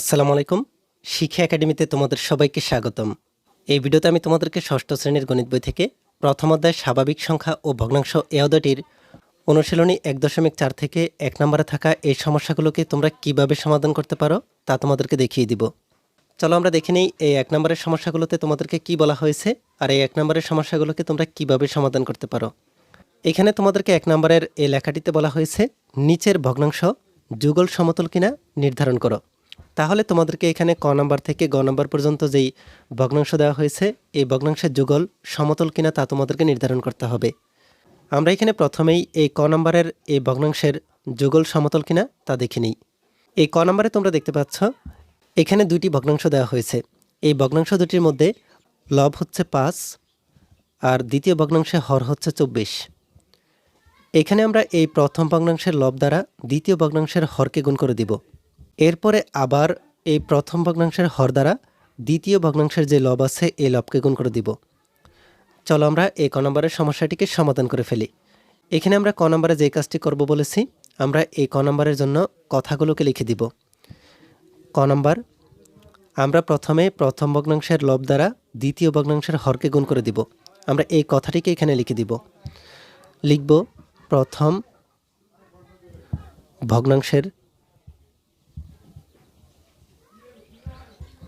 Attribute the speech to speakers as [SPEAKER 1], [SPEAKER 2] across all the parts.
[SPEAKER 1] আসসালামু আলাইকুম। শিক্ষা একাডেমিতে তোমাদের সবাইকে স্বাগতম। এই ভিডিওতে আমি তোমাদেরকে ষষ্ঠ শ্রেণির গণিত বই থেকে প্রথম অধ্যায় স্বাভাবিক সংখ্যা ও ভগ্নাংশ এ অধ্যায়টির অনুশীলনী এক দশমিক চার থেকে এক নম্বরে থাকা এই সমস্যাগুলোকে তোমরা কীভাবে সমাধান করতে পারো তা তোমাদেরকে দেখিয়ে দিব। চলো আমরা দেখে নিই এই এক নম্বরের সমস্যাগুলোতে তোমাদেরকে কি বলা হয়েছে আর এই এক নম্বরের সমস্যাগুলোকে তোমরা কীভাবে সমাধান করতে পারো। এখানে তোমাদেরকে এক নম্বরের এই লেখাটিতে বলা হয়েছে, নিচের ভগ্নাংশ যুগল সমতল কিনা নির্ধারণ করো। তাহলে তোমাদেরকে এখানে ক নাম্বার থেকে গ নাম্বার পর্যন্ত যেই ভগ্নাংশ দেওয়া হয়েছে, এই ভগ্নাংশের যুগল সমতল কিনা তা তোমাদেরকে নির্ধারণ করতে হবে। আমরা এখানে প্রথমেই এই ক নাম্বারের এই ভগ্নাংশের যুগল সমতল কিনা তা দেখে নিই। এই ক নাম্বারে তোমরা দেখতে পাচ্ছ, এখানে দুটি ভগ্নাংশ দেওয়া হয়েছে। এই ভগ্নাংশ দুটির মধ্যে লব হচ্ছে পাঁচ আর দ্বিতীয় ভগ্নাংশে হর হচ্ছে চব্বিশ। এখানে আমরা এই প্রথম ভগ্নাংশের লব দ্বারা দ্বিতীয় ভগ্নাংশের হরকে গুণ করে দিব। এরপরে আবার এই প্রথম ভগ্নাংশের হর দ্বারা দ্বিতীয় ভগ্নাংশের যে লব আছে, এই লবকে গুণ করে দিব। চলো আমরা এই ক নম্বরের সমস্যাটিকে সমাধান করে ফেলি। এখানে আমরা ক নম্বরে যে কাজটি করব বলেছি, আমরা এই ক নম্বরের জন্য কথাগুলোকে লিখে দিব। ক নম্বর, আমরা প্রথমে প্রথম ভগ্নাংশের লব দ্বারা দ্বিতীয় ভগ্নাংশের হরকে গুণ করে দিব। আমরা এই কথাটিকে এখানে লিখে দিব। লিখব, প্রথম ভগ্নাংশের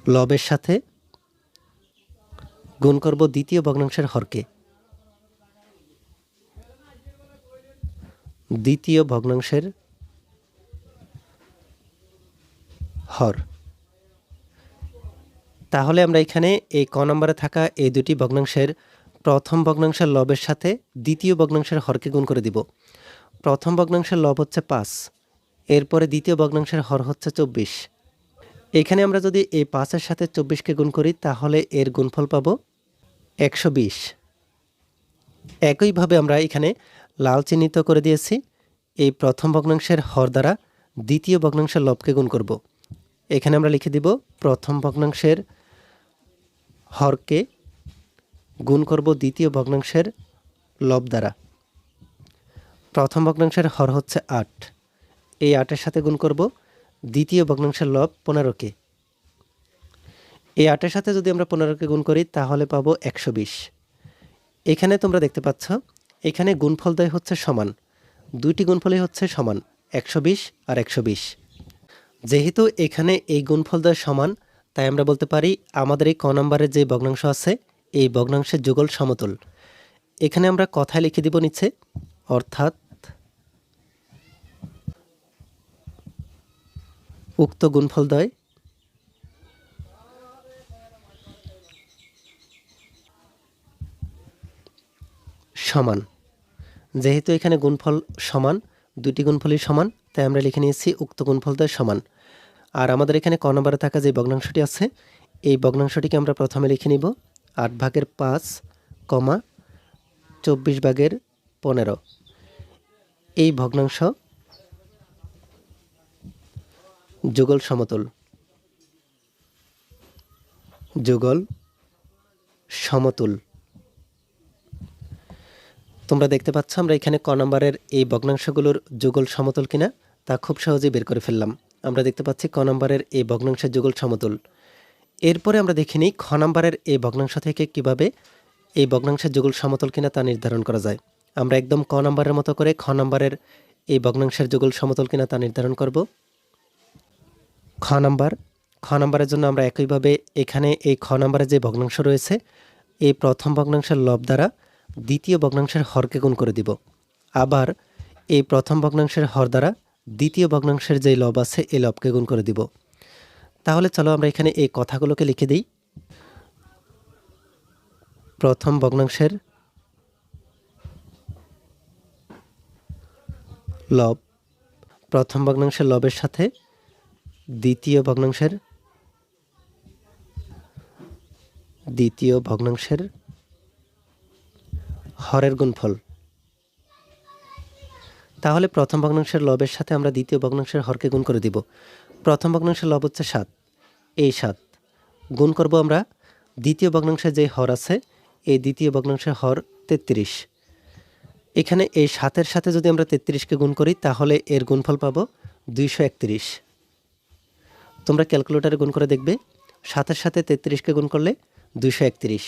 [SPEAKER 1] লবের সাথে গুণ করব দ্বিতীয় ভগ্নাংশের হরকে। দ্বিতীয় ভগ্নাংশের হর। তাহলে আমরা এখানে এই ক নম্বরে থাকা এই দুটি ভগ্নাংশের প্রথম ভগ্নাংশের লবের সাথে দ্বিতীয় ভগ্নাংশের হরকে গুণ করে দিব। প্রথম ভগ্নাংশের লব হচ্ছে পাঁচ, এরপরে দ্বিতীয় ভগ্নাংশের হর হচ্ছে চব্বিশ। এখানে আমরা যদি এই পাঁচের সাথে চব্বিশকে গুণ করি, তাহলে এর গুণফল পাব একশো বিশ। একইভাবে আমরা এখানে লাল চিহ্নিত করে দিয়েছি, এই প্রথম ভগ্নাংশের হর দ্বারা দ্বিতীয় ভগ্নাংশের লবকে গুণ করব। এখানে আমরা লিখে দিব, প্রথম ভগ্নাংশের হরকে গুণ করব দ্বিতীয় ভগ্নাংশের লব দ্বারা। প্রথম ভগ্নাংশের হর হচ্ছে আট, এই আটের সাথে গুণ করব দ্বিতীয় ভগ্নাংশের লব পনেরোকে। এই আটের সাথে যদি আমরা পনেরোকে গুণ করি, তাহলে পাবো একশো বিশ। এখানে তোমরা দেখতে পাচ্ছ, এখানে গুণফলদ্বয় হচ্ছে সমান। দুইটি গুণফলই হচ্ছে সমান, একশো বিশ আর একশো বিশ। যেহেতু এখানে এই গুণফলদ্বয় সমান, তাই আমরা বলতে পারি আমাদের এই ক নম্বরের যে ভগ্নাংশ আছে, এই ভগ্নাংশের যুগল সমতল। এখানে আমরা কথায় লিখে দিব নিচ্ছে অর্থাৎ উক্ত গুণফলদ্বয় সমান। যেহেতু এখানে গুণফল সমান দুটি গুণফলই সমান, তাই আমরা লিখে নিয়েছি উক্ত গুণফলদ্বয় সমান। আর আমাদের এখানে ক নম্বরে থাকা যে ভগ্নাংশটি আছে, এই ভগ্নাংশটিকে আমরা প্রথমে লিখে নিব আট ভাগের পাঁচ, কমা, চব্বিশ ভাগের পনেরো। এই ভগ্নাংশ যুগল সমতল। যুগল সমতুল। তোমরা দেখতে পাচ্ছ আমরা এখানে ক নম্বরের এই ভগ্নাংশগুলোর যুগল সমতল কিনা, তা খুব সহজেই বের করে ফেললাম। আমরা দেখতে পাচ্ছি ক নম্বরের এই ভগ্নাংশের যুগল সমতুল। এরপরে আমরা দেখে নিই খ নম্বরের এই ভগ্নাংশ থেকে কীভাবে এই ভগ্নাংশের যুগল সমতল কিনা তা নির্ধারণ করা যায়। আমরা একদম ক নম্বরের মতো করে খ নম্বরের এই ভগ্নাংশের যুগল সমতল কিনা তা নির্ধারণ করব। খ নাম্বার। খ নাম্বারের জন্য আমরা একইভাবে এখানে এই খ নাম্বারে যে ভগ্নাংশ রয়েছে, এই প্রথম ভগ্নাংশের লব দ্বারা দ্বিতীয় ভগ্নাংশের হরকে গুণ করে দিব। আবার এই প্রথম ভগ্নাংশের হর দ্বারা দ্বিতীয় ভগ্নাংশের যে লব আছে, এই লবকে গুণ করে দিব। তাহলে চলো আমরা এখানে এই কথাগুলোকে লিখে দিই। প্রথম ভগ্নাংশের লব, প্রথম ভগ্নাংশের লবের সাথে দ্বিতীয় ভগ্নাংশের দ্বিতীয় ভগ্নাংশের হরের গুণফল। তাহলে প্রথম ভগ্নাংশের লবের সাথে আমরা দ্বিতীয় ভগ্নাংশের হরকে গুণ করে দিব। প্রথম ভগ্নাংশের লব হচ্ছে সাত। এই সাত গুণ করব আমরা দ্বিতীয় ভগ্নাংশের যে হর আছে, এই দ্বিতীয় ভগ্নাংশের হর তেত্রিশ। এখানে এই সাতের সাথে যদি আমরা তেত্রিশকে গুণ করি, তাহলে এর গুণফল পাবো দুইশো একত্রিশ। তোমরা ক্যালকুলেটারে গুণ করে দেখবে, সাতের সাথে তেত্রিশকে গুণ করলে দুইশো একত্রিশ।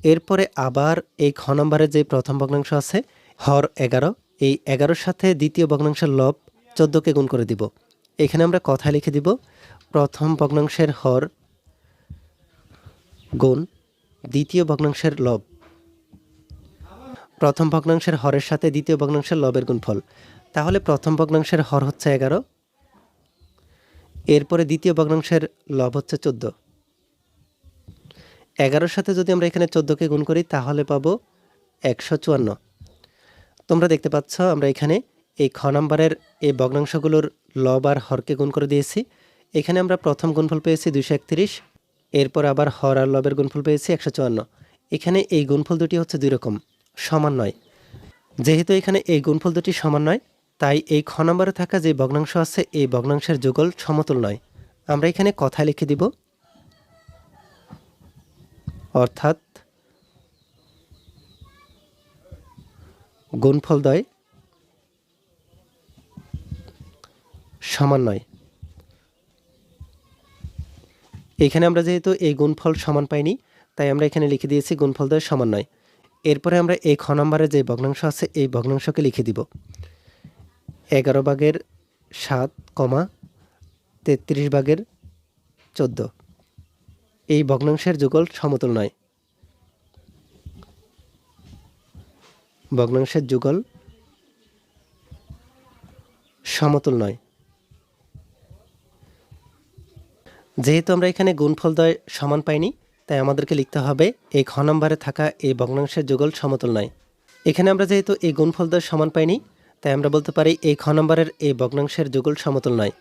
[SPEAKER 1] এরপরে আবার এই খ নম্বরে যে প্রথম ভগ্নাংশ আছে, হর এগারো, এই এগারোর সাথে দ্বিতীয় ভগ্নাংশের লব চোদ্দোকে গুণ করে দিব। এখানে আমরা কথা লিখে দিব, প্রথম ভগ্নাংশের হর গুণ দ্বিতীয় ভগ্নাংশের লব। প্রথম ভগ্নাংশের হরের সাথে দ্বিতীয় ভগ্নাংশের লবের গুণফল। তাহলে প্রথম ভগ্নাংশের হর হচ্ছে এগারো এরপরে দ্বিতীয় ভগ্নাংশের লব হচ্ছে চোদ্দ। এগারোর সাথে যদি আমরা এখানে চোদ্দোকে গুণ করি, তাহলে পাবো একশো চুয়ান্ন। তোমরা দেখতে পাচ্ছ, আমরা এখানে এই খ নম্বরের এই ভগ্নাংশগুলোর লব আর হরকে গুণ করে দিয়েছি। এখানে আমরা প্রথম গুণফল পেয়েছি দুশো একত্রিশ, এরপর আবার হর আর লবের গুণফল পেয়েছি একশো চুয়ান্ন। এখানে এই গুণফল দুটি হচ্ছে দুই রকম, সমান নয়। যেহেতু এখানে এই গুণফল দুটি সমান নয় তাই এই খ নম্বরে থাকা যে ভগ্নাংশ আছে, এই ভগ্নাংশের যুগল সমতুল নয়। আমরা এখানে কথা লিখে দিব। অর্থাৎ গুণফলদ্বয় সমান নয়। এখানে আমরা যেহেতু এই গুণফল সমান পাইনি, তাই আমরা এখানে লিখে দিয়েছি গুণফলদ্বয় সমান নয়। এরপরে আমরা এই খ নম্বরে যে ভগ্নাংশ আছে, এই ভগ্নাংশকে লিখে দিব। এগারো ভাগের সাত কমা তেত্রিশ ভাগের চোদ্দ। এই ভগ্নাংশের যুগল সমতুল নয় ভগ্নাংশের যুগল সমতুল নয় যেহেতু আমরা এখানে গুণফলদ্বয় সমান পাইনি, তাই আমাদেরকে লিখতে হবে এই খ নম্বরে থাকা এই ভগ্নাংশের যুগল সমতল নয় এখানে আমরা যেহেতু এই গুণফলদ্বয় সমান পাইনি তাই আমরা বলতে পারি এই খ নম্বরের এই ভগ্নাংশের যুগল সমতল নয়।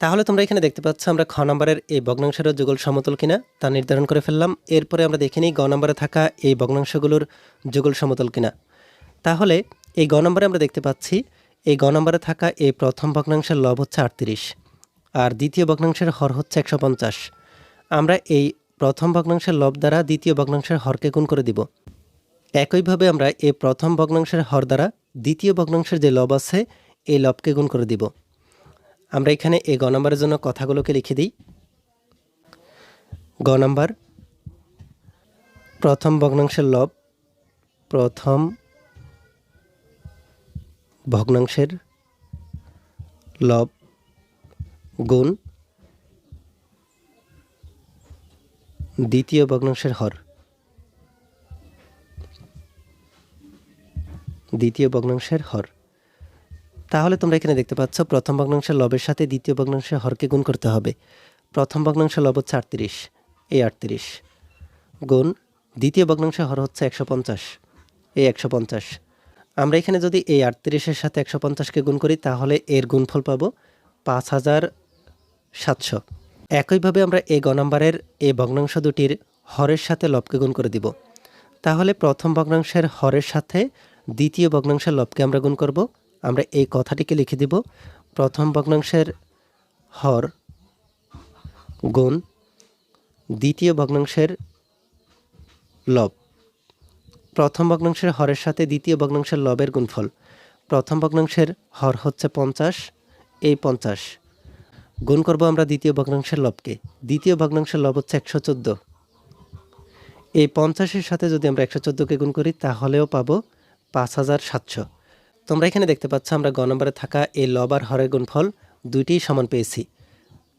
[SPEAKER 1] তাহলে তোমরা এখানে দেখতে পাচ্ছ আমরা খ নম্বরের এই ভগ্নাংশেরও যুগল সমতল কিনা তা নির্ধারণ করে ফেললাম। এরপরে আমরা দেখে নিই গ নম্বরে থাকা এই ভগ্নাংশগুলোর যুগল সমতল কিনা। তাহলে এই গ নম্বরে আমরা দেখতে পাচ্ছি, এই গ নম্বরে থাকা এই প্রথম ভগ্নাংশের লব হচ্ছে আটত্রিশ আর দ্বিতীয় ভগ্নাংশের হর হচ্ছে একশো পঞ্চাশ। আমরা এই প্রথম ভগ্নাংশের লব দ্বারা দ্বিতীয় ভগ্নাংশের হরকে গুণ করে দিব। একইভাবে আমরা এই প্রথম ভগ্নাংশের হর দ্বারা দ্বিতীয় ভগ্নাংশের যে লব আছে, এই লবকে গুণ করে দিব। আমরা এখানে এই গ নম্বরের জন্য কথাগুলোকে লিখে দিই। গ নম্বর, প্রথম ভগ্নাংশের লব, প্রথম ভগ্নাংশের লব গুণ দ্বিতীয় ভগ্নাংশের হর। দ্বিতীয় ভগ্নাংশের হর। তাহলে তোমরা এখানে দেখতে পাচ্ছ, প্রথম ভগ্নাংশের লবের সাথে দ্বিতীয় ভগ্নাংশের হরকে গুণ করতে হবে। প্রথম ভগ্নাংশের লব হচ্ছে আটত্রিশ এই আটত্রিশ। গুণ, দ্বিতীয় ভগ্নাংশের হর হচ্ছে একশো পঞ্চাশ এই একশো পঞ্চাশ। আমরা এখানে যদি এই আটত্রিশের সাথে একশো পঞ্চাশকে গুণ করি, তাহলে এর গুণফল পাবো পাঁচ হাজার সাতশো। একইভাবে আমরা এই গ নম্বরের এই ভগ্নাংশ দুটির হরের সাথে লবকে গুণ করে দিব। তাহলে প্রথম ভগ্নাংশের হরের সাথে দ্বিতীয় ভগ্নাংশের লবকে আমরা গুণ করব। আমরা এই কথাটিকে লিখে দিব। প্রথম ভগ্নাংশের হর গুণ দ্বিতীয় ভগ্নাংশের লব। প্রথম ভগ্নাংশের হরের সাথে দ্বিতীয় ভগ্নাংশের লবের গুণফল। প্রথম ভগ্নাংশের হর হচ্ছে পঞ্চাশ, এই পঞ্চাশ। গুণ করব আমরা দ্বিতীয় ভগ্নাংশের লবকে। দ্বিতীয় ভগ্নাংশের লব হচ্ছে একশো চোদ্দ। এই পঞ্চাশের সাথে যদি আমরা একশো চোদ্দোকে গুণ করি, তাহলেও পাবো পাঁচ হাজার সাতশো। তোমরা এখানে দেখতে পাচ্ছ আমরা গ নম্বরে থাকা এই লব আর হরের গুণফল দুইটিই সমান পেয়েছি।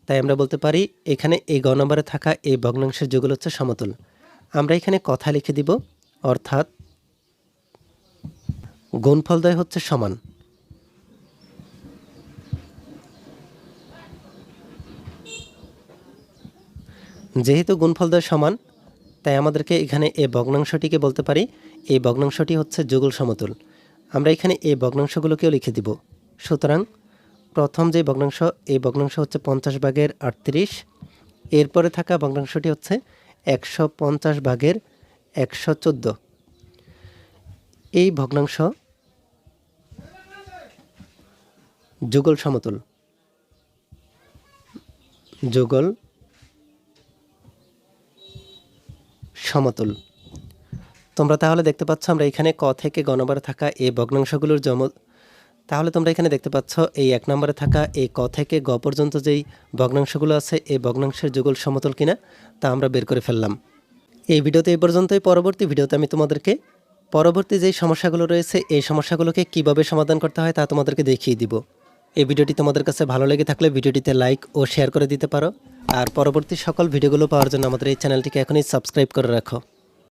[SPEAKER 1] তাই আমরা বলতে পারি এখানে এই গ নম্বরে থাকা এই ভগ্নাংশের যুগল হচ্ছে সমতুল। আমরা এখানে কথা লিখে দিব, অর্থাৎ গুণফলদ্বয় হচ্ছে সমান। যেহেতু গুণফলদ্বয় সমান, তাই আমাদেরকে এখানে এই ভগ্নাংশটিকে বলতে পারি এই ভগ্নাংশটি হচ্ছে যুগল সমতুল। আমরা এখানে এই ভগ্নাংশগুলোকেও লিখে দিব। সুতরাং প্রথম যে ভগ্নাংশ, এই ভগ্নাংশ হচ্ছে পঞ্চাশ ভাগের আটত্রিশ। এরপরে থাকা ভগ্নাংশটি হচ্ছে একশো পঞ্চাশ ভাগের একশো চোদ্দ। এই ভগ্নাংশ যুগল সমতুল। যুগল সমতুল। তোমরা তাহলে দেখতে পাচ্ছ আমরা এখানে ক থেকে গণবার থাকা এই ভগ্নাংশগুলোর জম তাহলে তোমরা এখানে দেখতে পাচ্ছ এই এক নম্বরে থাকা এই ক থেকে গ পর্যন্ত যেই ভগ্নাংশগুলো আছে, এই ভগ্নাংশের যুগল সমতল কিনা তা আমরা বের করে ফেললাম। এই ভিডিওতে এই পর্যন্তই। পরবর্তী ভিডিওতে আমি তোমাদেরকে পরবর্তী যেই সমস্যাগুলো রয়েছে, এই সমস্যাগুলোকে কীভাবে সমাধান করতে হয় তা তোমাদেরকে দেখিয়ে দিব। এই ভিডিওটি তোমাদের কাছে ভালো লেগে থাকলে ভিডিওটিতে লাইক ও শেয়ার করে দিতে পারো। আর পরবর্তী সকল ভিডিওগুলো পাওয়ার জন্য আমাদের এই চ্যানেলটিকে এখনই সাবস্ক্রাইব করে রাখো।